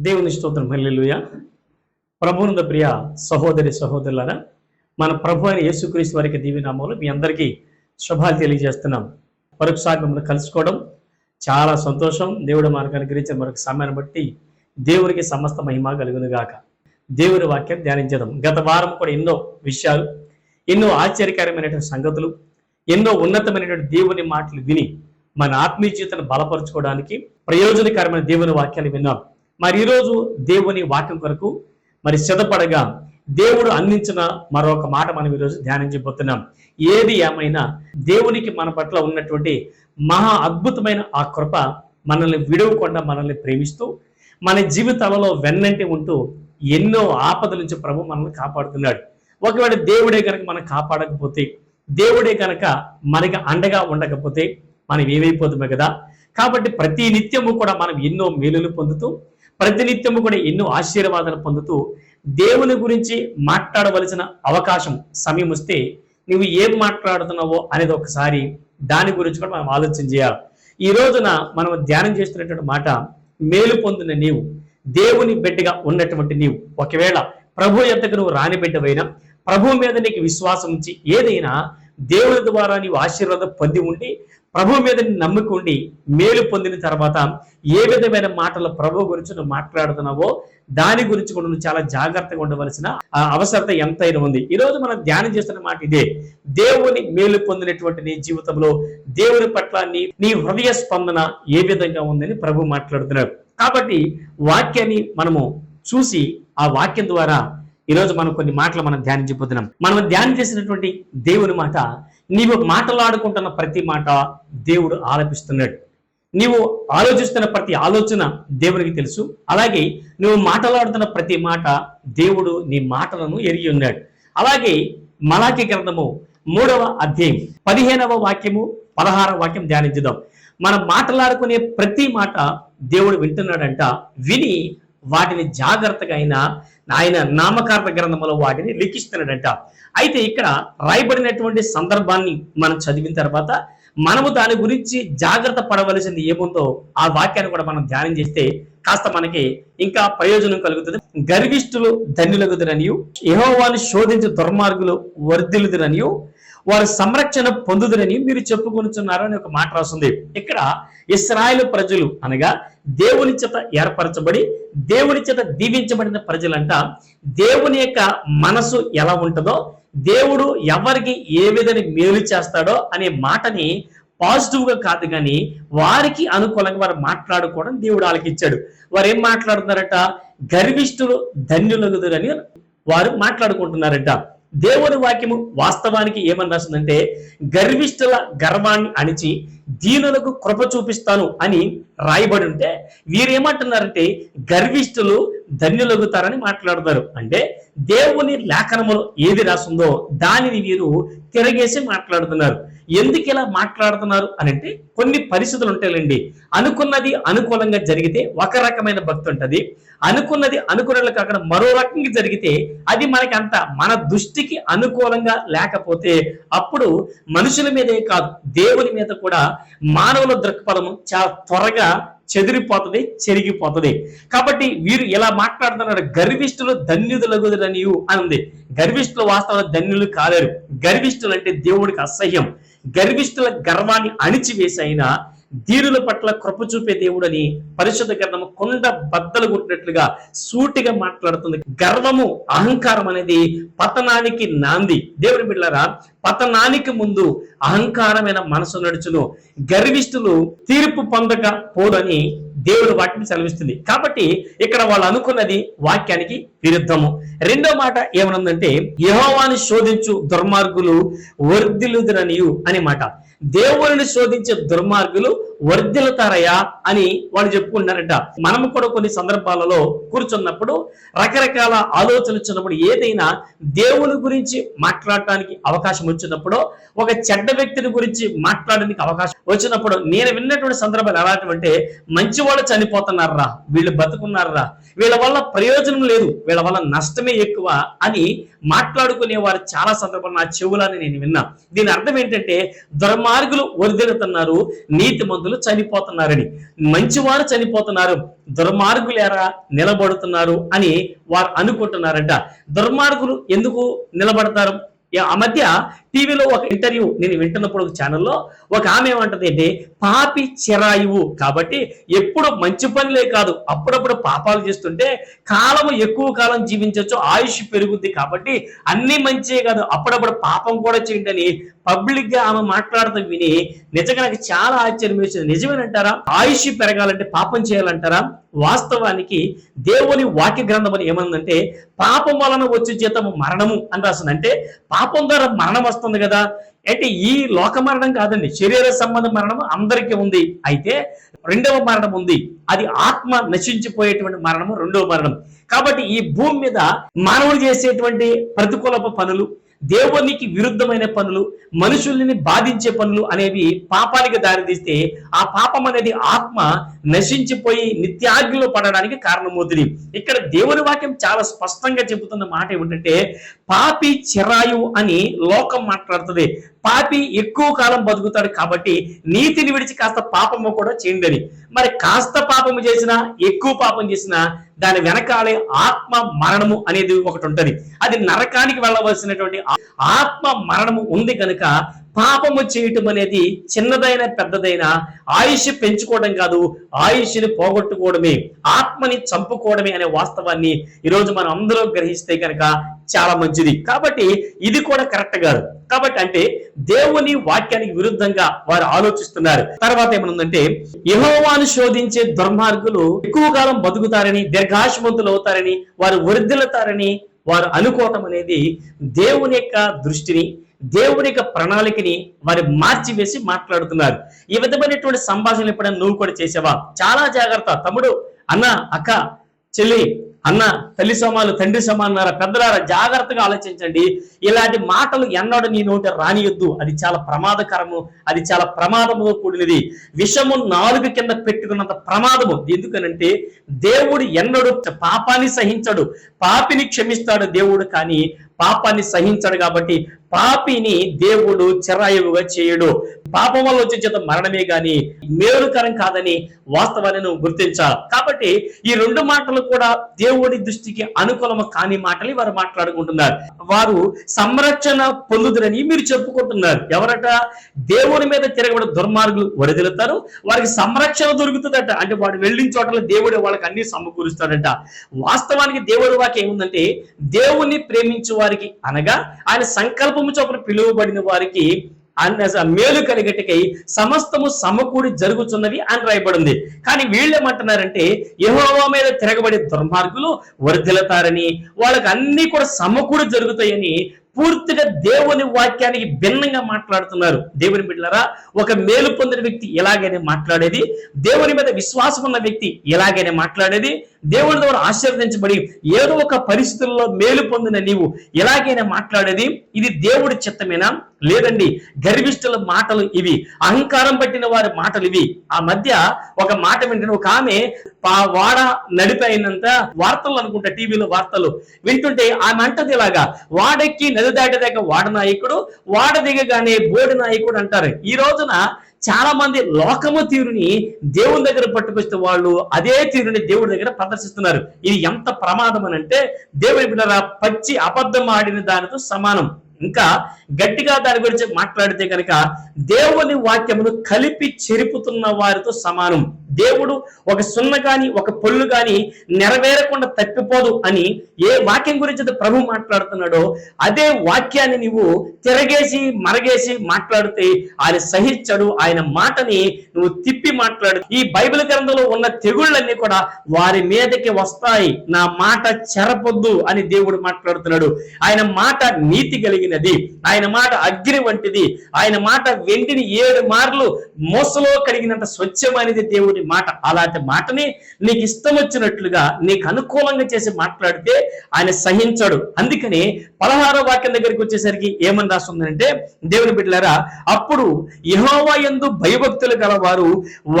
దేవుని స్తోత్రం. హల్లెలుయ. ప్రభునంద ప్రియ సహోదరి సహోదరులారా మన ప్రభు అయిన యేసుక్రీస్తు వారికి దీవినామాలు మీ అందరికీ శుభాలు తెలియజేస్తున్నాం. మరొకసారి మిమ్మల్ని కలుసుకోవడం చాలా సంతోషం. దేవుడు మనకు అనుగ్రహించిన మరొక సమయాన్ని బట్టి దేవునికి సమస్త మహిమ కలుగును గాక దేవుని వాక్యం ధ్యానించడం. గత వారం కూడా ఎన్నో విషయాలు ఎన్నో ఆశ్చర్యకరమైనటువంటి సంగతులు ఎన్నో ఉన్నతమైనటువంటి దేవుని మాటలు విని మన ఆత్మీయ జీవితాన్ని బలపరచుకోవడానికి ప్రయోజనకరమైన దేవుని వాక్యాలు విన్నాం. మరి ఈరోజు దేవుని వాక్యం కొరకు మరి సిద్ధపడగా దేవుడు అందించిన మరొక మాట మనం ఈరోజు ధ్యానించబోతున్నాం. ఏది ఏమైనా దేవునికి మన పట్ల ఉన్నటువంటి మహా అద్భుతమైన ఆ కృప మనల్ని విడవకుండా మనల్ని ప్రేమిస్తూ మన జీవితాలలో వెన్నంటి ఉంటూ ఎన్నో ఆపదల నుంచి ప్రభు మనల్ని కాపాడుతున్నాడు. ఒకవేళ దేవుడే కనుక మనం కాపాడకపోతే దేవుడే కనుక మనకి అండగా ఉండకపోతే మనం ఏమైపోతామే కదా? కాబట్టి ప్రతి నిత్యము కూడా మనం ఎన్నో మేలులు పొందుతూ ప్రతినిత్యము కూడా ఎన్నో ఆశీర్వాదాలు పొందుతూ దేవుని గురించి మాట్లాడవలసిన అవకాశం సమయం వస్తే నువ్వు ఏం మాట్లాడుతున్నావో అనేది ఒకసారి దాని గురించి కూడా మనం ఆలోచన చేయాలి. ఈ రోజున మనం ధ్యానం చేస్తున్నటువంటి మాట మేలు పొందిన నీవు దేవుని బిడ్డగా ఉన్నటువంటి నీవు. ఒకవేళ ప్రభు ఎంతకు నువ్వు రాని బిడ్డవైనా ప్రభు మీద నీకు విశ్వాసం ఉంచి ఏదైనా దేవుని ద్వారా నీవు ఆశీర్వాదం పొంది ఉండి ప్రభు మీద నీ ఉండి మేలు పొందిన తర్వాత ఏ విధమైన మాటలు ప్రభు గురించి నువ్వు మాట్లాడుతున్నావో దాని గురించి కూడా నువ్వు చాలా జాగ్రత్తగా ఉండవలసిన ఆ అవసరత ఎంతైనా ఉంది. ఈరోజు మనం ధ్యానం చేస్తున్న మాట ఇదే. దేవుని మేలు పొందినటువంటి నీ జీవితంలో దేవుని పట్ల నీ నీ హృదయ స్పందన ఏ విధంగా ఉందని ప్రభు మాట్లాడుతున్నాడు. కాబట్టి వాక్యాన్ని మనము చూసి ఆ వాక్యం ద్వారా ఈరోజు మనం కొన్ని మాటలు మనం ధ్యానించిపోతున్నాం మనం ధ్యానం చేసినటువంటి దేవుని మాట నీవు మాటలాడుకుంటున్న ప్రతి మాట దేవుడు ఆలపిస్తున్నాడు. నీవు ఆలోచిస్తున్న ప్రతి ఆలోచన దేవునికి తెలుసు. అలాగే నువ్వు మాటలాడుతున్న ప్రతి మాట దేవుడు నీ మాటలను ఎరిగి ఉన్నాడు. అలాగే మలాకి గ్రంథము మూడవ అధ్యాయం పదిహేనవ వాక్యము పదహారవ వాక్యం ధ్యానించుదాం. మనం మాట్లాడుకునే ప్రతి మాట దేవుడు వింటున్నాడంట విని వాటిని జాగ్రత్తగా ఆయన ఆయన నామకార్థ గ్రంథంలో వాటిని లిఖిస్తున్నాడంట. అయితే ఇక్కడ రాయబడినటువంటి సందర్భాన్ని మనం చదివిన తర్వాత మనము దాని గురించి జాగ్రత్త పడవలసింది ఏముందో ఆ వాక్యాన్ని కూడా మనం ధ్యానం చేస్తే కాస్త మనకి ఇంకా ప్రయోజనం కలుగుతుంది. గర్విష్ఠులు ధన్యులగుదురనియు యెహోవాను శోధించే దుర్మార్గులు వర్ధిలుదురనియు వారు సంరక్షణ పొందుదురని మీరు చెప్పుకొనుచున్నారు అని ఒక మాట రాస్తుంది ఇక్కడ ఇస్రాయలు ప్రజలు అనగా దేవుని చేత ఏర్పరచబడి దేవుని చేత దీవించబడిన ప్రజలంట దేవుని యొక్క మనసు ఎలా ఉంటుందో దేవుడు ఎవరికి ఏ విధంగా మేలు చేస్తాడో అనే మాటని పాజిటివ్గా కాదు కానీ వారికి అనుకూలంగా వారు మాట్లాడుకోవడం దేవుడు ఆలకిచ్చాడు వారు ఏం మాట్లాడుతున్నారట? గర్విష్ఠులు ధన్యులగుదురని వారు మాట్లాడుకుంటున్నారట. దేవుని వాక్యము వాస్తవానికి ఏమని రాసిందంటే గర్విష్ఠుల గర్వాన్ని అణిచి దీనులకు కృప చూపిస్తాను అని రాయబడి ఉంటే వీరేమంటున్నారంటే గర్విష్ఠులు ధన్యులగుతారని మాట్లాడుతారు. అంటే దేవుని లేఖనములో ఏది రాసిందో దానిని వీరు తిరగేసి మాట్లాడుతున్నారు. ఎందుకు ఇలా మాట్లాడుతున్నారు అని అంటే కొన్ని పరిస్థితులు ఉంటాయండి అనుకున్నది అనుకూలంగా జరిగితే ఒక రకమైన భక్తి ఉంటుంది. అనుకున్నది అనుకున్నట్లు కాకుండా మరో రకంగా జరిగితే అది మనకి అంత మన దృష్టికి అనుకూలంగా లేకపోతే అప్పుడు మనుషుల మీదే కాదు దేవుని మీద కూడా మానవుల దృక్పథము చాలా త్వరగా చెదిరిపోతుంది చెరిగిపోతుంది. కాబట్టి వీరు ఎలా మాట్లాడుతున్నారు గర్విష్ఠులు ధన్యుదులగుదనియు అని ఉంది. గర్విష్ఠులు వాస్తవ ధన్యులు కాలేరు. గర్విష్ఠులు అంటే దేవుడికి అసహ్యం. గర్విష్ఠుల గర్వాన్ని అణిచివేసి అయినా ధీరుల పట్ల కృప చూపే దేవుడని పరిశుద్ధ గ్రంథము కొండ బద్దలు కొట్టినట్లుగా సూటిగా మాట్లాడుతుంది. గర్వము అహంకారం అనేది పతనానికి నాంది. దేవుని బిడ్డలారా పతనానికి ముందు అహంకారమైన మనసు నడుచును. గర్విష్ఠులు తీర్పు పొందక పోదని దేవుడు వాటిని సెలవిస్తుంది. కాబట్టి ఇక్కడ వాళ్ళు అనుకున్నది వాక్యానికి విరుద్ధము. రెండో మాట ఏమనుందంటే యహోవాని శోధించు దుర్మార్గులు వర్ధిల్లుదురనియు అనే మాట. దేవుని శోధించే దుర్మార్గులు వర్ధిల్లుతారయ్యా అని వాళ్ళు చెప్పుకుంటున్నారట. మనము కూడా కొన్ని సందర్భాలలో కూర్చున్నప్పుడు రకరకాల ఆలోచనలు వచ్చినప్పుడు ఏదైనా దేవుని గురించి మాట్లాడటానికి అవకాశం వచ్చినప్పుడు ఒక చెడ్డ వ్యక్తిని గురించి మాట్లాడడానికి అవకాశం వచ్చినప్పుడు నేను విన్నటువంటి సందర్భాలు ఎలాంటివంటే మంచి వాళ్ళు చనిపోతున్నారా వీళ్ళు బతుకున్నారా వీళ్ళ వల్ల ప్రయోజనం లేదు వీళ్ళ వల్ల నష్టమే ఎక్కువ అని మాట్లాడుకునే వారు చాలా సందర్భాలు నా చెవులని నేను విన్నా. దీని అర్థం ఏంటంటే దుర్మార్గులు వర్ధిల్లుతున్నారు నీతి మందులు మందులు చనిపోతున్నారని. మంచివారు చనిపోతున్నారు దుర్మార్గులేరా నిలబడుతున్నారు అని వారు అనుకుంటున్నారంట. దుర్మార్గులు ఎందుకు నిలబడతారు? ఆ మధ్య టీవీలో ఒక ఇంటర్వ్యూ నేను వింటున్నప్పుడు ఒక ఛానల్లో ఒక ఆమె ఏమంటది అంటే పాపి చిరాయువు. కాబట్టి ఎప్పుడు మంచి పనులే కాదు అప్పుడప్పుడు పాపాలు చేస్తుంటే కాలము ఎక్కువ కాలం జీవించవచ్చు ఆయుష్ పెరుగుద్ది కాబట్టి అన్ని మంచియే కాదు అప్పుడప్పుడు పాపం కూడా చేయండి పబ్లిక్గా ఆమె మాట్లాడుతూ విని నిజంగా నాకు చాలా ఆశ్చర్యం వేసింది. నిజమేనంటారా? ఆయుష్ పెరగాలంటే పాపం చేయాలంటారా? వాస్తవానికి దేవుని వాక్య గ్రంథం అని ఏమందంటే పాపం వలన వచ్చే జీతం మరణము అని రాసిందంటే పాపం ద్వారా మరణం వస్తుంది కదా? అంటే ఈ లోక మరణం కాదండి. శరీర సంబంధ మరణం అందరికీ ఉంది. అయితే రెండవ మరణం ఉంది. అది ఆత్మ నశించిపోయేటువంటి మరణము రెండవ మరణం. కాబట్టి ఈ భూమి మీద మానవుడు చేసేటువంటి ప్రతికూలపు పనులు దేవునికి విరుద్ధమైన పనులు మనుషుల్ని బాధించే పనులు అనేవి పాపానికి దారితీస్తే ఆ పాపం అనేది ఆత్మ నశించిపోయి నిత్యాగ్నిలో పడడానికి కారణమవుతుంది. ఇక్కడ దేవుని వాక్యం చాలా స్పష్టంగా చెబుతున్న మాట ఏమిటంటే పాపి చిరాయు అని లోకం మాట్లాడుతుంది. పాపి ఎక్కువ కాలం బతుకుతాడు కాబట్టి నీతిని విడిచి కాస్త పాపము కూడా చేయండి మరి కాస్త పాపము చేసినా ఎక్కువ పాపం చేసినా దాని వెనకాలే ఆత్మ మరణము అనేది ఒకటి ఉంటుంది. అది నరకానికి వెళ్ళవలసినటువంటి ఆత్మ మరణము ఉంది కనుక పాపము చేయటం అనేది చిన్నదైన పెద్దదైన ఆయుష్ పెంచుకోవడం కాదు ఆయుష్ని పోగొట్టుకోవడమే ఆత్మని చంపుకోవడమే అనే వాస్తవాన్ని ఈరోజు మనం అందరూ గ్రహిస్తే కనుక చాలా మంచిది. కాబట్టి ఇది కూడా కరెక్ట్ కాదు. కాబట్టి అంటే దేవుని వాక్యానికి విరుద్ధంగా వారు ఆలోచిస్తున్నారు. తర్వాత ఏమనుందంటే యహోవాను శోధించే దుర్మార్గులు ఎక్కువ కాలం బతుకుతారని దీర్ఘాశవంతులు అవుతారని వారు వృద్ధులతారని వారు అనుకోవటం అనేది దేవుని యొక్క దృష్టిని దేవుని యొక్క ప్రణాళికని వారి మార్చివేసి మాట్లాడుతున్నారు. ఈ విధమైనటువంటి సంభాషణలు ఎప్పుడైనా నువ్వు కూడా చేసావా? చాలా జాగ్రత్త. తమ్ముడు అన్న అక్క చెల్లి అన్న తల్లి సమాలు తండ్రి సమానారా పెద్దలారా జాగ్రత్తగా ఆలోచించండి. ఇలాంటి మాటలు ఎన్నడూ నీ నోట రానియొద్దు. అది చాలా ప్రమాదకరము అది చాలా ప్రమాదముతో కూడినది. విషము నాలుగు కింద పెట్టుకున్నంత ప్రమాదము. ఎందుకనంటే దేవుడు ఎన్నడూ పాపాన్ని సహించడు. పాపిని క్షమిస్తాడు దేవుడు కానీ పాపాన్ని సహించడు కాబట్టి పాపిని దేవుడు చెరాయువుగా చేయడు. పాపం వల్ల వచ్చే చేత మరణమే గాని మేలుకరం కాదని వాస్తవాన్ని నువ్వు గుర్తించాలి కాబట్టి ఈ రెండు మాటలు కూడా దేవుడి దృష్టికి అనుకూలము కాని మాటలు వారు మాట్లాడుకుంటున్నారు. వారు సంరక్షణ పొందుదురని మీరు చెప్పుకుంటున్నారు. ఎవరట? దేవుని మీద తిరగబడి దుర్మార్గులు వరదలుతారు వారికి సంరక్షణ దొరుకుతుందట. అంటే వాడు వెళ్ళిన చోటల దేవుడు వాళ్ళకి అన్ని సమకూరుస్తాడట. వాస్తవానికి దేవుడి వాక్యం ఏముందంటే దేవుణ్ణి ప్రేమించే వారికి అనగా ఆయన సంకల్పము చొప్పున పిలువబడిన వారికి అన్న మేలు కలిగటికై సమస్తము సమకూడి జరుగుతున్నవి అని రాయబడింది. కానీ వీళ్ళేమంటున్నారంటే యహోవా మీద తిరగబడే దుర్మార్గులు వర్ధిలతారని వాళ్ళకి అన్ని కూడా సమకూడి జరుగుతాయని పూర్తిగా దేవుని వాక్యానికి భిన్నంగా మాట్లాడుతున్నారు. దేవుని బిడ్డలారా ఒక మేలు పొందిన వ్యక్తి ఎలాగైనా మాట్లాడేది దేవుని మీద విశ్వాసం ఉన్న వ్యక్తి ఎలాగైనా మాట్లాడేది దేవుని ద్వారా ఆశీర్వదించబడి ఏదో ఒక పరిస్థితుల్లో మేలు పొందిన నీవు ఎలాగైనా మాట్లాడేది ఇది దేవుడి చిత్తమేనా? లేదండి గర్విష్ఠుల మాటలు ఇవి. అహంకారం పట్టిన వారి మాటలు ఇవి. ఆ మధ్య ఒక మాట వింటున్న ఒక ఆమె వాడ నడిపోయినంత వార్తలు అనుకుంటా టీవీలో వార్తలు వింటుంటే ఆమె అంటది ఇలాగా వాడెక్కి నది దాటేదాకా వాడ నాయకుడు వాడ దిగగానే బోడి నాయకుడు అంటారు. ఈ రోజున చాలా మంది లోకము తీరుని దేవుని దగ్గర పట్టుకొస్తే వాళ్ళు అదే తీరుని దేవుడి దగ్గర ప్రదర్శిస్తున్నారు. ఇది ఎంత ప్రమాదం అని అంటే దేవుని బిడ్డరా పచ్చి అబద్ధం ఆడిన దానితో సమానం. ఇంకా గట్టిగా దాని గురించి మాట్లాడితే కనుక దేవుని వాక్యమును కలిపి చెరుపుతున్న వారితో సమానం. దేవుడు ఒక సున్న గాని ఒక పొల్లు గాని నెరవేరకుండా తప్పిపోదు అని ఏ వాక్యం గురించి ప్రభు మాట్లాడుతున్నాడో అదే వాక్యాన్ని నువ్వు తిరగేసి మరగేసి మాట్లాడితే ఆయన సహించడు ఆయన మాటని నువ్వు తిప్పి మాట్లాడు. ఈ బైబిల్ గ్రంథంలో ఉన్న తెగుళ్ళన్నీ కూడా వారి మీదకి వస్తాయి. నా మాట చెరపొద్దు అని దేవుడు మాట్లాడుతున్నాడు. ఆయన మాట నీతి కలిగినది ఆయన మాట అగ్ని వంటిది. ఆయన మాట వెండిని ఏడు మార్లు మోసలో కలిగినంత స్వచ్ఛమైనది దేవుడి మాట. అలాంటి మాటని నీకు ఇష్టం వచ్చినట్లుగా నీకు అనుకూలంగా చేసి మాట్లాడితే ఆయన సహించడు. అందుకని పదహారో వాక్యం దగ్గరికి వచ్చేసరికి ఏమని రాస్తుందంటే దేవుని బిడ్డలారా అప్పుడు యహోవా ఎందు భయభక్తులు గలవారు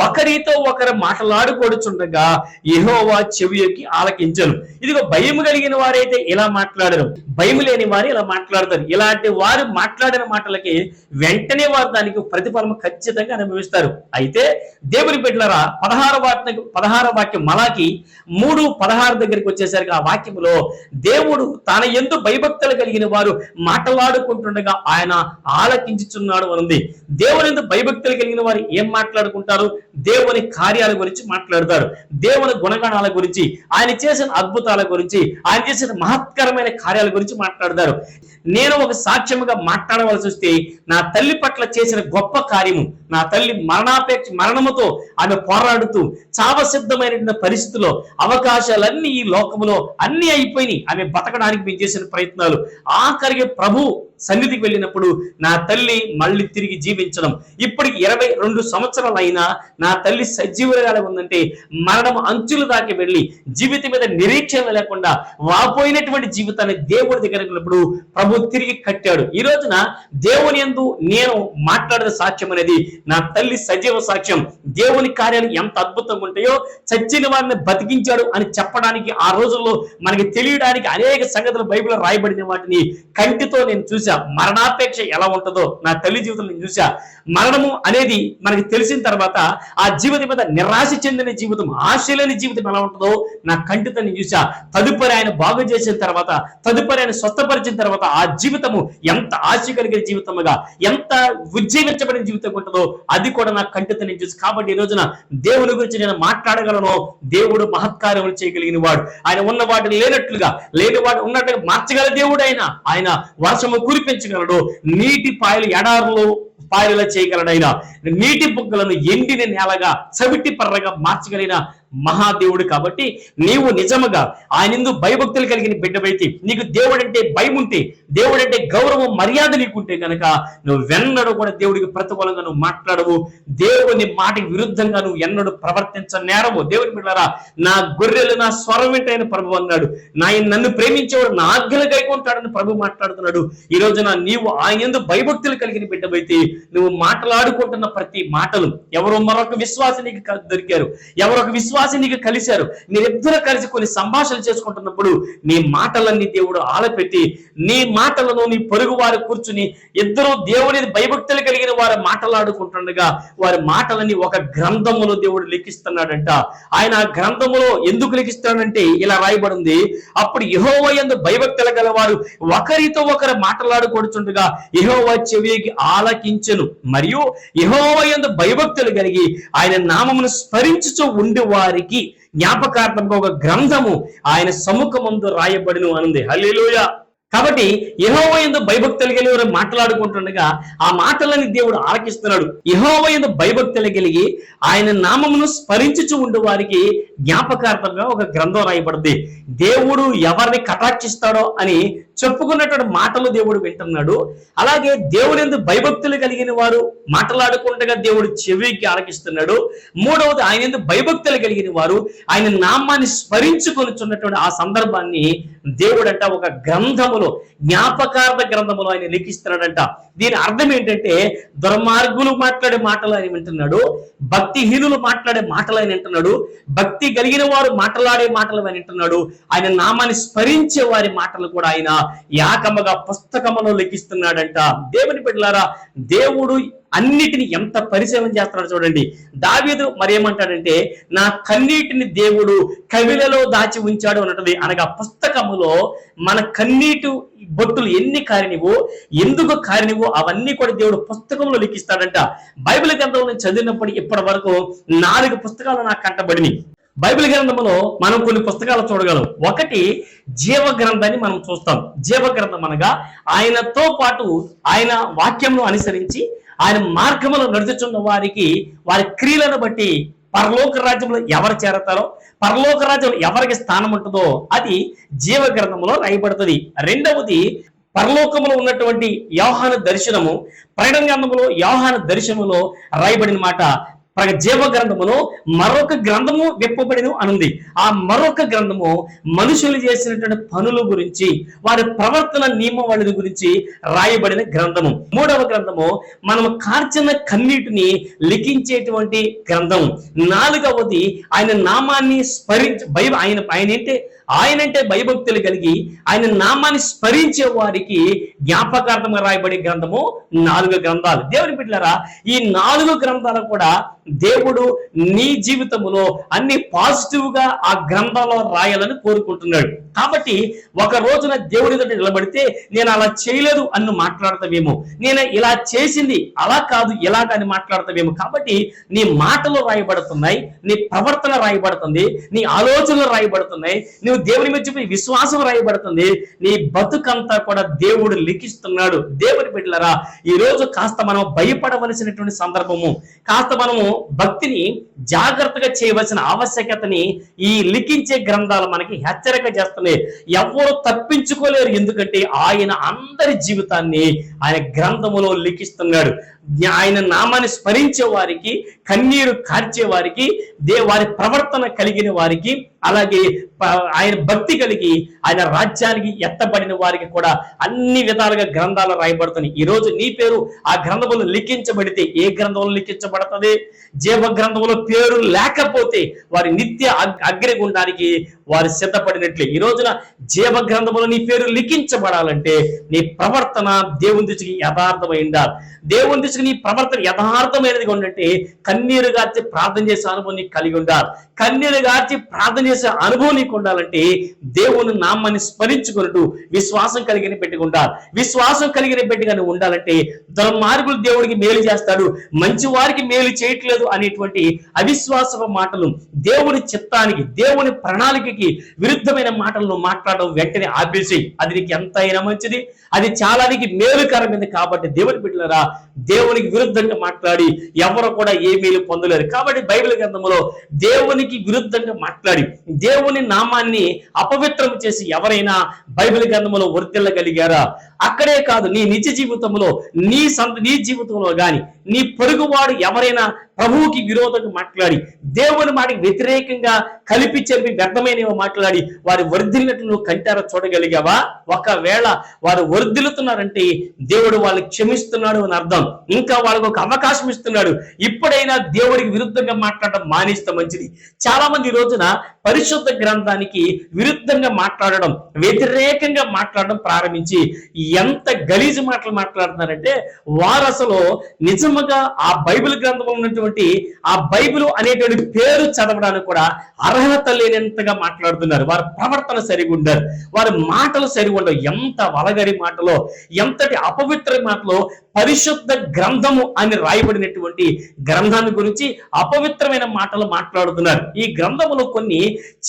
ఒకరితో ఒకరు మాట్లాడుకోడుచుండగా యహోవా చెవియకి ఆలకించను. ఇదిగో భయం కలిగిన వారైతే ఇలా మాట్లాడరు. భయం లేని వారు ఇలా మాట్లాడతారు. ఇలాంటి వారు మాట్లాడిన మాటలకి వెంటనే వారు దానికి ప్రతిఫలం ఖచ్చితంగా అనుభవిస్తారు. అయితే దేవుని బిడ్డలరా పదహార వాక్యం పదహార వాక్యం మలాకి మూడు పదహారు దగ్గరికి వచ్చేసరికి ఆ వాక్యంలో దేవుడు తన ఎందు భయభక్తులు కలిగిన వారు మాట్లాడుకుంటుండగా ఆయన ఆలకించుచున్నాడు అనుంది దేవుని ఎందు భయభక్తులు కలిగిన వారు ఏం మాట్లాడుకుంటారు? దేవుని కార్యాల గురించి మాట్లాడతారు. దేవుని గుణగణాల గురించి ఆయన చేసిన అద్భుతాల గురించి ఆయన చేసిన మహత్కరమైన కార్యాల గురించి మాట్లాడతారు. నేను ఒక సాక్ష్యముగా మాట్లాడవలసి వస్తే నా తల్లి పట్ల చేసిన గొప్ప కార్యము నా తల్లి మరణాపేక్ష మరణముతో ఆమె పోరాడుతూ చావసిద్ధమైనటువంటి పరిస్థితిలో అవకాశాలన్నీ ఈ లోకములో అన్ని అయిపోయినాయి. ఆమె బతకడానికి మేము చేసిన ప్రయత్నాలు. ఆఖరికి ప్రభు సన్నిధికి వెళ్ళినప్పుడు నా తల్లి మళ్ళీ తిరిగి జీవించడం. ఇప్పటికి ఇరవై రెండు సంవత్సరాలు నా తల్లి సజీవులుగా ఉందంటే మరణం అంచులు దాకా వెళ్ళి జీవితం మీద నిరీక్షణ లేకుండా వాపోయినటువంటి జీవితాన్ని దేవుడి దగ్గర వెళ్ళినప్పుడు ప్రభు తిరిగి కట్టాడు. ఈ రోజున దేవుని యందు నేను మాట్లాడిన సాక్ష్యం అనేది నా తల్లి సజీవ సాక్ష్యం. దేవుని కార్యాలు ఎంత అద్భుతంగా ఉంటాయో చచ్చిన వారిని బతికించాడు అని చెప్పడానికి ఆ రోజుల్లో మనకి తెలియడానికి అనేక సంగతులు బైబిల్లో రాయబడిన వాటిని కంటితో నేను చూసా మరణాపేక్ష ఎలా ఉంటుందో నా తల్లి జీవితం నేను చూసా. మరణము అనేది మనకి తెలిసిన తర్వాత ఆ జీవితం మీద నిరాశ చెందిన జీవితం ఆశ లేని జీవితం ఎలా ఉంటుందో నా కంటితో నేను చూసా. తదుపరి ఆయన బాగు చేసిన తర్వాత తదుపరి ఆయన స్వస్థపరిచిన తర్వాత ఆ జీవితము ఎంత ఆశ కలిగిన జీవితముగా ఎంత ఉజ్జీవించబడిన జీవితం ఉంటుందో అది కూడా నా కంటితో నేను చూసి. కాబట్టి ఈ రోజున దేవుని గురించి నేను మాట్లాడగలను. దేవుడు మహత్కార్యములు చేయగలిగిన వాడు. ఆయన ఉన్న వాటిని లేనట్లుగా లేని వాడు ఉన్నట్టుగా మార్చగల దేవుడు ఆయన ఆయన వర్షము కురిపించగలడు నీటి పాయలు ఎడారులు పాయలు చేయగలడైన నీటి బుగ్గలను ఎండిన నేలగా చవిటి పర్రగా మార్చగలిగిన మహాదేవుడు కాబట్టి నీవు నిజముగా ఆయన ఎందు భయభక్తులు కలిగిన బిడ్డవైతే నీకు దేవుడంటే భయం ఉంటే దేవుడంటే గౌరవం మర్యాద నీకుంటే గనక నువ్వు వెన్నడూ కూడా దేవుడికి ప్రతికూలంగా నువ్వు మాట్లాడవు. దేవుని మాటకి విరుద్ధంగా నువ్వు ఎన్నడూ ప్రవర్తించ నేరవు దేవుని బిడ్డారా నా గొర్రెలు నా స్వరం వింటైన ప్రభు అన్నాడు. నా నన్ను ప్రేమించేవాడు నా ఆజ్ఞలు కైకుంటాడని ప్రభు మాట్లాడుతున్నాడు. ఈ రోజున నీవు ఆయన ఎందు భయభక్తులు కలిగిన బిడ్డవైతే నువ్వు మాట్లాడుకుంటున్న ప్రతి మాటలు ఎవరో మరొక విశ్వాస నీకు దొరికారు. ఎవరొక విశ్వాస నీకు కలిశారు. మీరిద్దరు కలిసి కొన్ని సంభాషణలు చేసుకుంటున్నప్పుడు నీ మాటలన్నీ దేవుడు ఆలపెట్టి నీ మాటలను నీ పొరుగు వారు కూర్చుని ఇద్దరు దేవుని భయభక్తులు కలిగిన వారు మాటలాడుకుంటుండగా వారి మాటలని ఒక గ్రంథములో దేవుడు లెక్కిస్తున్నాడంట ఆయన ఆ గ్రంథములో ఎందుకు లెక్కిస్తాడంటే ఇలా రాయబడింది. అప్పుడు యహోవ ఎందు భయభక్తులు గలవారు ఒకరితో ఒకరు మాట్లాడుకుంటుండగా యహోవ చెవికి ఆలకించను. మరియు యహోవ ఎందు భయభక్తులు కలిగి ఆయన నామమును స్మరించుచు ఉండి వారికి జ్ఞాపకార్థంగా ఒక గ్రంథము ఆయన సముఖమందు రాయబడిను అనుంది. హల్లెలూయా. కాబట్టి యహోవ ఎందు భయభక్తులు కలిగి మాట్లాడుకుంటుండగా ఆ మాటలని దేవుడు ఆలకిస్తున్నాడు. యహోవ ఎందు భయభక్తులు కలిగి ఆయన నామమును స్మరించుచు ఉండే వారికి జ్ఞాపకార్థంగా ఒక గ్రంథం రాయబడింది. దేవుడు ఎవరిని కటాక్షిస్తాడో అని చెప్పుకున్నటువంటి మాటలు దేవుడు వింటున్నాడు. అలాగే దేవుడు ఎందు భయభక్తులు కలిగిన వారు మాట్లాడుకుంటగా దేవుడు చెవికి ఆలకిస్తున్నాడు. మూడవది ఆయన ఎందు భయభక్తులు కలిగిన వారు ఆయన నామాన్ని స్మరించుకొనిచున్నటువంటి ఆ సందర్భాన్ని దేవుడంట ఒక గ్రంథములో జ్ఞాపకార్థ గ్రంథములో ఆయన లిఖిస్తున్నాడంట. దీని అర్థం ఏంటంటే దుర్మార్గులు మాట్లాడే మాటలు ఆయన వింటున్నాడు భక్తిహీనులు మాట్లాడే మాటలు ఆయన వింటున్నాడు భక్తి కలిగిన వారు మాట్లాడే మాటలు ఆయన వింటున్నాడు ఆయన నామాన్ని స్మరించే వారి మాటలు కూడా ఆయన యాకమగా పుస్తకములో లిఖిస్తున్నాడంట. దేవుని బిడ్డలారా దేవుడు అన్నిటిని ఎంత పరిశీలన చేస్తున్నాడు చూడండి. దావీదు మరేమంటాడంటే నా కన్నీటిని దేవుడు కవిలలో దాచి ఉంచాడు అన్నది అనగా పుస్తకములో మన కన్నీటి బొట్టులు ఎన్ని కారినివో ఎందుకు కారినివో అవన్నీ కూడా దేవుడు పుస్తకంలో లిఖిస్తాడంట. బైబిల్ గ్రంథంలో నేను చదివినప్పుడు ఇప్పటి వరకు నాలుగు పుస్తకాలు నాకు కంటబడినాయి బైబిల్ గ్రంథంలో మనం కొన్ని పుస్తకాలు చూడగలం. ఒకటి జీవ గ్రంథాన్ని మనం చూస్తాం. జీవ గ్రంథం అనగా ఆయనతో పాటు ఆయన వాక్యంను అనుసరించి ఆయన మార్గంలో నడుచుచున్న వారికి వారి క్రియలను బట్టి పరలోక రాజ్యంలో ఎవరు చేరతారో పరలోక రాజ్యంలో ఎవరికి స్థానం ఉంటుందో అది జీవ గ్రంథంలో రాయబడుతుంది. రెండవది పరలోకములో ఉన్నటువంటి యోహాను దర్శనము ప్రకటన గ్రంథంలో యోహాను దర్శనములో రాయబడిన మాట. జీవ గ్రంథములో మరొక గ్రంథము విప్పబడిను అనుంది. ఆ మరొక గ్రంథము మనుషులు చేసినటువంటి పనుల గురించి వారి ప్రవర్తన నియమవళిని గురించి రాయబడిన గ్రంథము. మూడవ గ్రంథము మనం కార్చిన కన్నీటిని లిఖించేటువంటి గ్రంథం నాలుగవది ఆయన నామాన్ని స్మరించ భయ ఆయన ఆయన ఏంటి ఆయనంటే భయభక్తులు కలిగి ఆయన నామాన్ని స్మరించే వారికి జ్ఞాపకార్థంగా రాయబడే గ్రంథము నాలుగు గ్రంథాలు. దేవుని బిడ్డలారా ఈ నాలుగు గ్రంథాలు కూడా దేవుడు నీ జీవితంలో అన్ని పాజిటివ్గా ఆ గ్రంథంలో రాయాలని కోరుకుంటున్నాడు. కాబట్టి ఒక రోజున దేవుడి దగ్గర నిలబడితే నేను అలా చేయలేదు అని మాట్లాడతామేమో నేను ఇలా చేసింది అలా కాదు ఇలా అని మాట్లాడతావేమో. కాబట్టి నీ మాటలు రాయబడుతున్నాయి నీ ప్రవర్తన రాయబడుతుంది నీ ఆలోచనలు రాయబడుతున్నాయి నువ్వు దేవుని మీద చూపే విశ్వాసం రాయబడుతుంది నీ బతుకంతా కూడా దేవుడు లిఖిస్తున్నాడు. దేవుని బిడ్డలరా ఈ రోజు కాస్త మనం భయపడవలసినటువంటి సందర్భము కాస్త మనము భక్తిని జాగ్రత్తగా చేయవలసిన ఆవశ్యకతని ఈ లిఖించే గ్రంథాలు మనకి హెచ్చరిక చేస్తున్నాయి. ఎవరు తప్పించుకోలేరు. ఎందుకంటే ఆయన అందరి జీవితాన్ని ఆయన గ్రంథములో లిఖిస్తున్నాడు. ఆయన నామాన్ని స్మరించే వారికి కన్నీరు కార్చే వారికి దే వారి ప్రవర్తన కలిగిన వారికి అలాగే ఆయన భక్తి కలిగి ఆయన రాజ్యానికి ఎత్తబడిన వారికి కూడా అన్ని విధాలుగా గ్రంథాలు రాయబడుతున్నాయి. ఈ రోజు నీ పేరు ఆ గ్రంథములు లిఖించబడితే ఏ గ్రంథంలో లిఖించబడుతుంది? జీవ గ్రంథంలో పేరు లేకపోతే వారి నిత్య అగ్- అగ్నిగుండానికి వారు సిద్ధపడినట్లే. ఈ రోజున జీవ గ్రంథములో నీ పేరు లిఖించబడాలంటే నీ ప్రవర్తన దేవుని దృష్టికి యథార్థమై ఉండాలి దేవుని దృష్టికి నీ ప్రవర్తన యథార్థమైనదిగా ఉండంటే కన్నీరు గార్చి ప్రార్థన చేసే అనుభవం నీకు కలిగి ఉండాలి. కన్నీరు గార్చి ప్రార్థన చేసే అనుభవం నీకు ఉండాలంటే దేవుని నామాన్ని స్మరించుకున్నట్టు విశ్వాసం కలిగిన పెట్టుకు ఉండాలి. విశ్వాసం కలిగిన పెట్టుగా నువ్వు ఉండాలంటే దుర్మార్గులు దేవుడికి మేలు చేస్తాడు. మంచి వారికి మేలు చేయట్లేదు అనేటువంటి అవిశ్వాసపు మాటలు దేవుని చిత్తానికి దేవుని ప్రణాళికకి విరుద్ధమైన మాటలను మాట్లాడడం వెంటనే ఆపేసి అది నీకు ఎంతైనా మంచిది అది చాలా నీకు మేలుకరమైంది కాబట్టి దేవుని బిడ్డలరా దేవునికి విరుద్ధంగా మాట్లాడి ఎవరు కూడా ఏ మేలు పొందలేరు. కాబట్టి బైబిల్ గ్రంథంలో దేవునికి విరుద్ధంగా మాట్లాడి దేవుని నామాన్ని అపవిత్రం చేసి ఎవరైనా బైబిల్ గ్రంథంలో వర్తిల్లగలిగారా? అక్కడే కాదు నీ నిజ జీవితంలో నీ సంత నీ జీవితంలో కానీ నీ పొరుగువాడు ఎవరైనా ప్రభువుకి విరోధంగా మాట్లాడి దేవుని మాటకి వ్యతిరేకంగా కలిపి చెప్పి వ్యర్థమైనవి మాట్లాడి వారి వర్ధిల్లినట్లు నువ్వు కంటారా చూడగలిగావా? ఒకవేళ వారు వర్ధిల్లుతున్నారంటే దేవుడు వాళ్ళు క్షమిస్తున్నాడు అని అర్థం. ఇంకా వాళ్ళకు ఒక అవకాశం ఇస్తున్నాడు. ఇప్పుడైనా దేవుడికి విరుద్ధంగా మాట్లాడడం మానేస్తే మంచిది. చాలా మంది ఈ రోజున పరిశుద్ధ గ్రంథానికి విరుద్ధంగా మాట్లాడడం వ్యతిరేకంగా మాట్లాడడం ప్రారంభించి ఎంత గలీజు మాటలు మాట్లాడుతున్నారంటే వారు అసలు నిజముగా ఆ బైబిల్ గ్రంథంలో ఉన్నటువంటి ఆ బైబిల్ అనేటువంటి పేరు చదవడానికి కూడా అర్హత లేనంతగా మాట్లాడుతున్నారు. వారి ప్రవర్తన సరిగా వారి మాటలు సరిగా ఉండవు. ఎంత వలగరి మాటలో ఎంతటి అపవిత్ర మాటలో పరిశుద్ధ గ్రంథము అని రాయబడినటువంటి గ్రంథాన్ని గురించి అపవిత్రమైన మాటలు మాట్లాడుతున్నారు. ఈ గ్రంథములో కొన్ని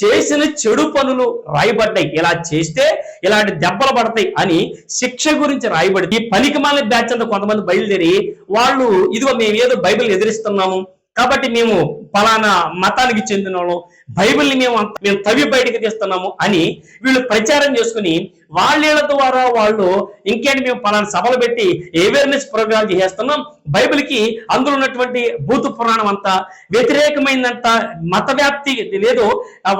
చేసిన చెడు పనులు రాయబడ్డాయి. ఇలా చేస్తే ఇలాంటి దెబ్బలు పడతాయి అని శిక్ష గురించి రాయబడి ఈ పనికిమాలిన బ్యాచ్ అంతా కొంతమంది బయలుదేరి వాళ్ళు ఇదిగో మేము ఏదో బైబిల్ ఎదిరిస్తున్నాము. కాబట్టి మేము ఫలానా మతానికి చెందిన వాళ్ళం బైబిల్ని మేము అంత- మేము తవి బయటకు తీస్తున్నాము అని వీళ్ళు ప్రచారం చేసుకుని వాళ్ళ ద్వారా వాళ్ళు ఇంకేంటి మేము ఫలానా సభలు పెట్టి అవేర్నెస్ ప్రోగ్రామ్ చేస్తున్నాం బైబిల్కి అందులో ఉన్నటువంటి భూత పురాణం అంతా వ్యతిరేకమైనంత మత వ్యాప్తి లేదు.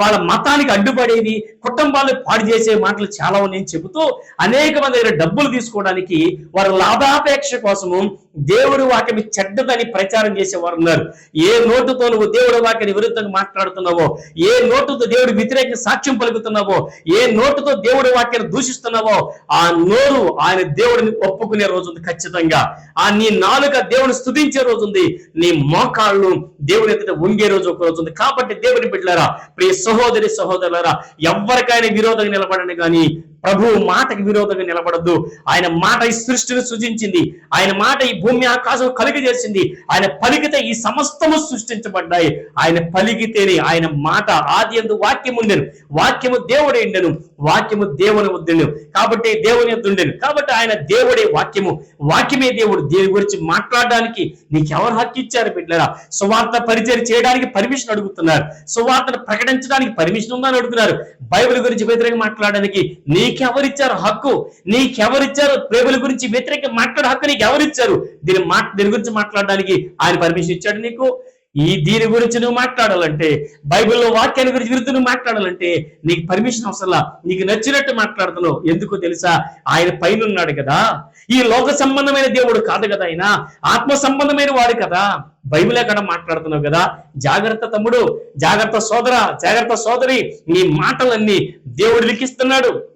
వాళ్ళ మతానికి అడ్డుపడేది కుటుంబాలు పాడు చేసే మాటలు చాలా ఉన్నాయని చెబుతూ అనేక మంది దగ్గర డబ్బులు తీసుకోవడానికి వారి లాభాపేక్ష కోసము దేవుడు వాటిని చెడ్డదని ప్రచారం చేసేవారు ఉన్నారు. ఏ నోటుతో నువ్వు దేవుడు వాక్యాన్ని విరుద్ధంగా మాట్లాడుతున్నావో ఏ నోటుతో దేవుడు వ్యతిరేక సాక్ష్యం పలుకుతున్నావో ఏ నోటుతో దేవుడు వాక్యాన్ని దూషిస్తున్నావో ఆ నోరు ఆయన దేవుడిని ఒప్పుకునే రోజు ఉంది ఖచ్చితంగా. ఆ నీ నాలుక దేవుని స్తుతించే రోజు ఉంది. నీ మోకాళ్ళు దేవుని ఎదుట ఉంగే రోజు ఒక రోజు ఉంది. కాబట్టి దేవుని బిడ్డలారా ప్రియ సహోదరి సహోదరులారా ఎవరికైనా విరోధంగా నిలబడండి కానీ ప్రభు మాటకి విరోధంగా నిలబడద్దు. ఆయన మాట ఈ సృష్టిని సృజించింది. ఆయన మాట ఈ భూమి ఆకాశం కలిగజేసింది. ఆయన పలికితే ఈ సమస్తము సృష్టించబడ్డాయి. ఆయన పలికితేనే ఆయన మాట ఆది ఎందు వాక్యం ఉండేను. వాక్యము దేవుడే ఉండెను. వాక్యము దేవుని వద్దుండెను కాబట్టి దేవుని యొద్ద ఉండెను. కాబట్టి ఆయన దేవుడే వాక్యము. వాక్యమే దేవుడు. దేని గురించి మాట్లాడడానికి నీకెవరు హక్కు ఇచ్చారు బిడ్డరా సువార్త పరిచయం చేయడానికి పర్మిషన్ అడుగుతున్నారు. సువార్తను ప్రకటించడానికి పర్మిషన్ ఉందని అడుగుతున్నారు. బైబిల్ గురించి వ్యతిరేకంగా మాట్లాడడానికి నీకెవరిచ్చారు హక్కు? నీకెవరిచ్చారు బైబిల్ గురించి వ్యతిరేక మాట్లాడే హక్కు నీకు ఎవరిచ్చారు దీని మా దీని గురించి మాట్లాడడానికి ఆయన పర్మిషన్ ఇచ్చాడు నీకు. ఈ దీని గురించి నువ్వు మాట్లాడాలంటే బైబిల్లో వాక్యాన్ని గురించి విరుద్ధ నువ్వు మాట్లాడాలంటే నీకు పర్మిషన్ అవసరంలా నీకు నచ్చినట్టు మాట్లాడుతున్నావు. ఎందుకో తెలుసా? ఆయన పైన ఉన్నాడు కదా. ఈ లోక సంబంధమైన దేవుడు కాదు కదా ఆయన. ఆత్మ సంబంధమైన వాడు కదా. బైబిల్ ఎక్కడ మాట్లాడుతున్నావు కదా? జాగ్రత్త తమ్ముడు జాగ్రత్త సోదర జాగ్రత్త సోదరి. నీ మాటలన్నీ దేవుడు లిఖిస్తున్నాడు.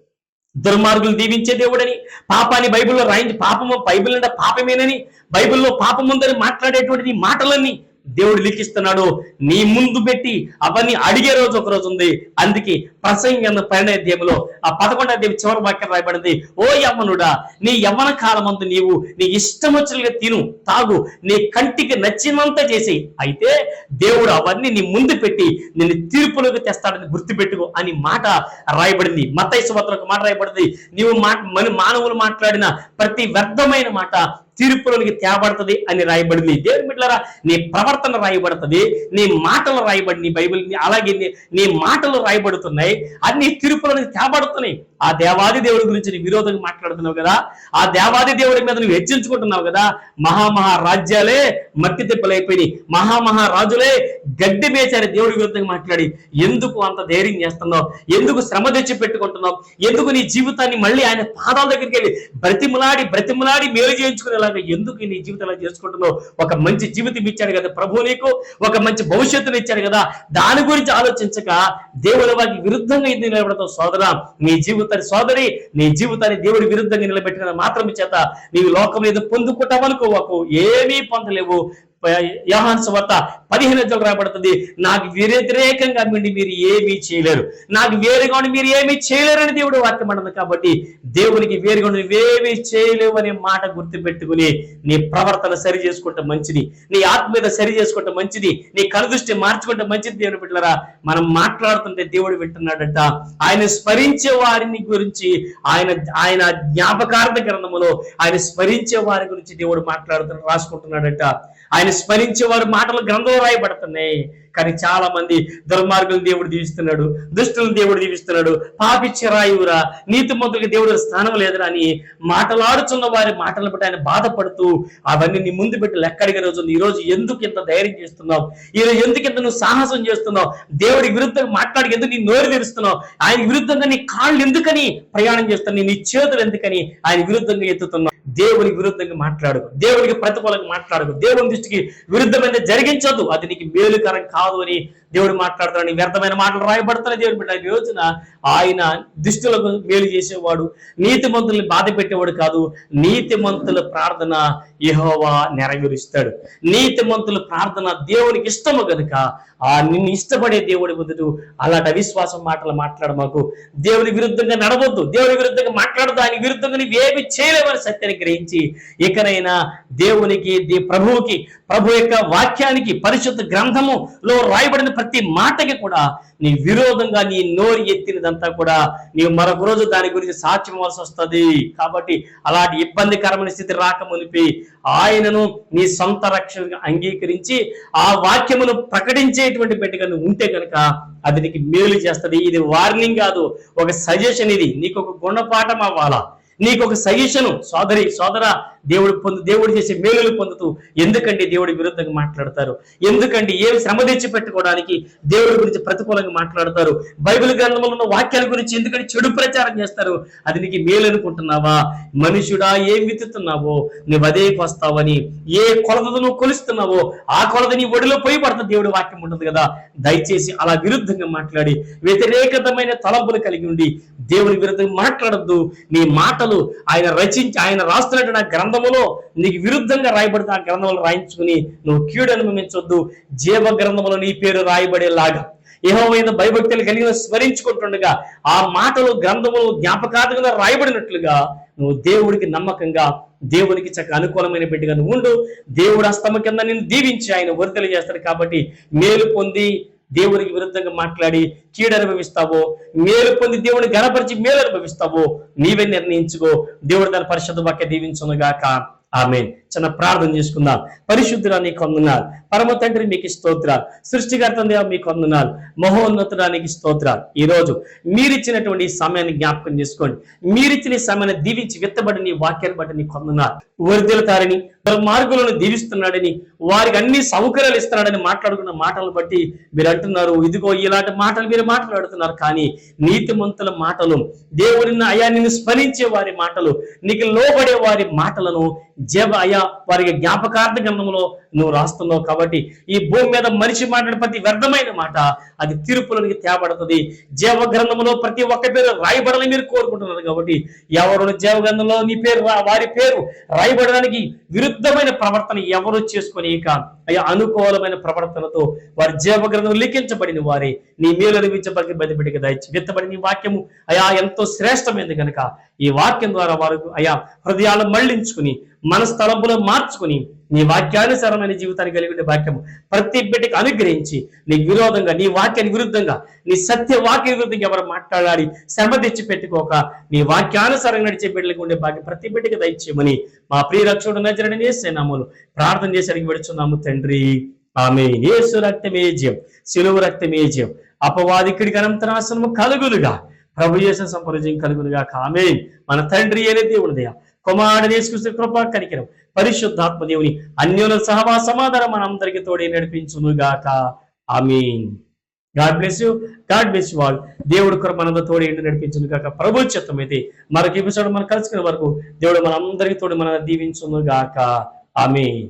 దుర్మార్గులు దీవించే దేవుడని. పాపాన్ని బైబిల్లో రాయించి పాపము బైబిల్ అంటే పాపమేనని బైబిల్లో పాపం ఉందని మాట్లాడేటువంటి మాటలన్నీ దేవుడు లిఖిస్తున్నాడు నీ ముందు పెట్టి అవన్నీ అడిగే రోజు ఒక రోజు ఉంది. అందుకే ప్రసంగి అన్న పరిణయధ్యములో ఆ పదకొండ అధ్యాయం చివరి వాక్యం రాయబడింది ఓ యవ్వనుడా నీ యవ్వన కాలమందు నీవు నీ ఇష్టం వచ్చినట్టుగా తిను తాగు నీ కంటికి నచ్చినంత చేసి అయితే దేవుడు అవన్నీ నీ ముందు పెట్టి నిన్ను తీర్పులోకి తెస్తాడని గుర్తుపెట్టుకో అని మాట రాయబడింది. మతైసు ఒక మాట రాయబడింది నీవు మా మానవులు మాట్లాడిన ప్రతి వ్యర్థమైన మాట తీర్పులోనికి తేబడుతుంది అని రాయబడింది. దేవుని బిడ్డలారా నీ ప్రవర్తన రాయబడుతుంది నీ మాటలు రాయబడి నీ బైబిల్ అలాగే నీ- మాటలు రాయబడుతున్నాయి అన్ని తీర్పులోనికి తేబడుతున్నాయి. ఆ దేవాది దేవుడి గురించి నీ విరోధంగా మాట్లాడుతున్నావు కదా? ఆ దేవాది దేవుడి మీద నువ్వు హెచ్చించుకుంటున్నావు కదా? మహామహా రాజ్యాలే మట్టి తిప్పలైపోయినాయి మహామహా రాజులే గడ్డి మేచారి దేవుడి విరుద్ధంగా మాట్లాడి ఎందుకు అంత ధైర్యం చేస్తున్నావు? ఎందుకు శ్రమ తెచ్చి పెట్టుకుంటున్నావు? ఎందుకు నీ జీవితాన్ని మళ్ళీ ఆయన పాదాల దగ్గరికి వెళ్ళి బ్రతిమలాడి బ్రతిమలాడి మేలు చేయించుకునేలాగా ఎందుకు నీ జీవితం చేసుకుంటున్నావు? ఒక మంచి జీవితం ఇచ్చాడు కదా ప్రభు నీకు ఒక మంచి భవిష్యత్తును ఇచ్చాడు కదా? దాని గురించి ఆలోచించక దేవుని వారికి విరుద్ధంగా ఇది నిలబడతావు సోదరా. నీ జీవితాన్ని సోదరి నీ జీవితాన్ని దేవుడి విరుద్ధంగా నిలబెట్టిన మాత్రం చేత నీవు లోకం మీద పొందుకుంటామనుకోవకు ఏమీ పొందలేవు. యోహాన్ సువార్త పదిహేను అధ్యాయం రాబడుతుంది నాకు వ్యతిరేకంగా మిండి మీరు ఏమీ చేయలేరు. నాకు వేరుగా ఉండి మీరు ఏమీ అని దేవుడు వాక్యం అంటుంది. కాబట్టి దేవునికి వేరుగా ఉండి నువ్వేమీ చేయలేవు అనే మాట గుర్తుపెట్టుకుని నీ ప్రవర్తన సరి చేసుకుంటే మంచిది. నీ ఆత్మ మీద సరి చేసుకుంటే మంచిది. నీ కనుదృష్టి మార్చుకుంటే మంచిది దేవుడు బిడ్డలారా. మనం మాట్లాడుతుంటే దేవుడు వింటున్నాడట. ఆయన స్మరించే వారిని గురించి ఆయన ఆయన జ్ఞాపకార్థ గ్రంథములో ఆయన స్మరించే వారి గురించి దేవుడు మాట్లాడుతున్నాడు రాసుకుంటున్నాడట. ఆయన స్మరించే వారి మాటలు గ్రంథంలో రాయబడుతున్నాయి. కానీ చాలా మంది దుర్మార్గులు దేవుడు దీవిస్తున్నాడు దుష్టులను దేవుడు దీవిస్తున్నాడు. పాపిచ్చరాయురా నీతి మంతులకి దేవుడు స్థానం లేదురా అని మాటలాడుతున్న వారి మాటలు బట్టి ఆయన బాధపడుతూ అవన్నీ నీ ముందు పెట్టి లెక్కడిగే రోజు ఈ రోజు ఎందుకు ఇంత ధైర్యం చేస్తున్నావు? ఈరోజు ఎందుకు ఇంత నువ్వు సాహసం చేస్తున్నావు? దేవుడి విరుద్ధంగా మాట్లాడి ఎందుకు నీ నోరు తెరుస్తున్నావు? ఆయన విరుద్ధంగా నీ కాళ్ళు ఎందుకని ప్రయాణం చేస్తున్నావు? నీ చేతులు ఎందుకని ఆయన విరుద్ధంగా ఎత్తుతున్నావు? దేవుని విరుద్ధంగా మాట్లాడు. దేవుడికి ప్రతికూలంగా మాట్లాడకు దేవుని దృష్టికి విరుద్ధమైన జరిగించదు అది నీకు మేలుకరం కాదు. అని దేవుడు మాట్లాడుతున్నాడు వ్యర్థమైన మాటలు రాయబడుతున్నాయి దేవుడు బిడ్డ. ఈ రోజున ఆయన దుష్టులకు మేలు చేసేవాడు నీతిమంతుల్ని బాధ పెట్టేవాడు కాదు. నీతిమంతుల ప్రార్థన యహోవా నెరవేరుస్తాడు. నీతిమంతుల ప్రార్థన దేవునికి ఇష్టము కనుక ఆ నిన్ను ఇష్టపడే దేవుడి బుద్ధుడు అలాంటి అవిశ్వాసం మాటలు మాట్లాడ మాకు. దేవుని విరుద్ధంగా నడవద్దు. దేవుని విరుద్ధంగా మాట్లాడదు ఆయన విరుద్ధంగా నీవేమి చేయలేవని సత్యాన్ని గ్రహించి ఇకనైనా దేవునికి దే- ప్రభువుకి ప్రభు యొక్క వాక్యానికి పరిశుద్ధ గ్రంథములో రాయబడిన ప్రతి మాటకి కూడా నీ విరోధంగా నీ నోరు ఎత్తినదంతా కూడా నీవు మరొక రోజు దాని గురించి సాక్ష్యం ఇవ్వాల్సి వస్తుంది. కాబట్టి అలాంటి ఇబ్బందికరమైన స్థితి రాకమునిపి ఆయనను నీ సొంత రక్షణగా అంగీకరించి ఆ వాక్యమును ప్రకటించేటువంటి పెట్టిగా ఉంటే కనుక అది నీకు మేలు చేస్తుంది. ఇది వార్నింగ్ కాదు. ఒక సజెషన్ ఇది. నీకు ఒక గుణపాఠం అవ్వాలా? నీకు ఒక సజెషను సోదరి సోదర దేవుడు పొందు దేవుడు చేసే మేలులు పొందుతూ ఎందుకండి దేవుడి విరుద్ధంగా మాట్లాడతారు? ఎందుకండి ఏమి శ్రమ తెచ్చి పెట్టుకోవడానికి దేవుడి గురించి ప్రతికూలంగా మాట్లాడతారు? బైబిల్ గ్రంథంలో ఉన్న వాక్యాల గురించి ఎందుకంటే చెడు ప్రచారం చేస్తారు? అది నీకు మేలు అనుకుంటున్నావా? మనుషుడా ఏం విత్తుతున్నావో నువ్వు అదే వస్తావని ఏ కొలతను నువ్వు కొలుస్తున్నావో? ఆ కొలత నీ ఒడిలో పోయి పడుతుంది దేవుడి వాక్యం ఉంటుంది కదా. దయచేసి అలా విరుద్ధంగా మాట్లాడి వ్యతిరేకతమైన తలంపులు కలిగి ఉండి దేవుడి విరుద్ధంగా మాట్లాడద్దు. నీ మాట మాటలు ఆయన రచించి ఆయన రాస్తున్నటువంటి ఆ గ్రంథములో నీకు విరుద్ధంగా రాయబడితే ఆ గ్రంథములు రాయించుకుని నువ్వు కీడు అనుభవించొద్దు. జీవ గ్రంథములో నీ పేరు రాయబడేలాగా. ఏహోమైన భయభక్తులు కలిగిన స్మరించుకుంటుండగా ఆ మాటలు గ్రంథములు జ్ఞాపకార్థంగా రాయబడినట్లుగా నువ్వు దేవుడికి నమ్మకంగా దేవునికి చక్క అనుకూలమైన బిడ్డగా నువ్వు ఉండు. దేవుడు అస్తమ కింద నిన్ను దీవించి ఆయన వర్తలు చేస్తాడు కాబట్టి మేలు పొంది దేవునికి విరుద్ధంగా మాట్లాడి కీడు అనుభవిస్తావో మేలు పొంది దేవుని గణపరిచి మేలు అనుభవిస్తావో నీవే నిర్ణయించుకో. దేవుడు దాని పరిశుద్ధ వాక్య దీవించునుగాక. ఆమె చిన్న ప్రార్థన చేసుకుందాం. పరిశుద్ధుడా నీకు వందనాలు. పరమ తండ్రి మీకు స్తోత్రాలు. సృష్టికర్త దేవ మీకు వందనాలు. మహోన్నతుడానికి స్తోత్రాలు. ఈరోజు మీరిచ్చినటువంటి సమయాన్ని జ్ఞాపకం చేసుకోండి. మీరిచ్చిన సమయాన్ని దీవించి విత్తబడి నీ వాక్యాన్ని బట్టి నీకు వందనాలు. వర్దిలతారని మార్గులను దీవిస్తున్నాడని వారికి అన్ని సౌకర్యాలు ఇస్తున్నాడని మాట్లాడుకున్న మాటలు బట్టి మీరు అంటున్నారు ఇదిగో ఇలాంటి మాటలు మీరు మాట్లాడుతున్నారు. కానీ నీతిమంతుల మాటలు దేవుడిని అయా నిన్ను స్మరించే వారి మాటలు నీకు లోబడే వారి మాటలను జవ అయా వారికి జ్ఞాపకార్థ గ్రంథంలో నువ్వు రాస్తున్నావు కాబట్టి ఈ భూమి మీద మనిషి మాట్లాడే ప్రతి వ్యర్థమైన మాట అది తీర్పులోనికి తేబడుతుంది. జీవ గ్రంథంలో ప్రతి ఒక్క పేరు రాయబడాలని మీరు కోరుకుంటున్నారు కాబట్టి ఎవరు జీవ గ్రంథంలో నీ పేరు వారి పేరు రాయబడడానికి విరుద్ధమైన ప్రవర్తన ఎవరు చేసుకొని ఇక అయ్యా అనుకూలమైన ప్రవర్తనతో వారి జీవ గ్రంథం లిఖించబడిన వారి. నీ మేలు అనిపించబడికి బతిపెట్టిక దయచి విత్తబడిన ఈ వాక్యము అయా ఎంతో శ్రేష్టమైనది కనుక ఈ వాక్యం ద్వారా వారు అయా హృదయాలు మళ్ళించుకుని మనస్తలంపులో మార్చుకుని నీ వాక్యానుసారమైన జీవితాన్ని కలిగి ఉండే వాక్యము ప్రతి బిడ్డకి అనుగ్రహించి నీ విరోధంగా నీ వాక్యానికి విరుద్ధంగా నీ సత్య వాక్య విరుద్ధంగా ఎవరు మాట్లాడాలి శ్రమ తెచ్చి పెట్టుకోక నీ వాక్యానుసారంగా నడిచే బిడ్డలకు ఉండే భాగ్యం ప్రతి బిడ్డకి దయచేయమని మా ప్రియ రక్షకుడు నజరడని సేనాములు ప్రార్థన చేసి అడిగి పెడుచున్నాము తండ్రి. ఆమె యేసు రక్తమే జయం సిలువ రక్తమే జయం అపవాదికుడికి అనంతరాసనము కలుగులుగా ప్రభు చేసిన సంప్రదయం కలుగులుగా కామె మన తండ్రి అనే దేవుని దయ కుమారుడు నేసుకృష్ణ కృపా కనికరం. పరిశుద్ధాత్మ దేవుని అన్యోల సహవా సమాధానం మనందరికీ తోడే నడిపించును గాక ఆమీన్. God bless you. God bless you all. దేవుడు కృప మనందరూ తోడే నడిపించును గాక ప్రభు చిత్తం అయితే మరొక ఎపిసోడ్ మనం కలుసుకునే వరకు దేవుడు మనందరికీ తోడు మన దీవించును గాక ఆమీన్.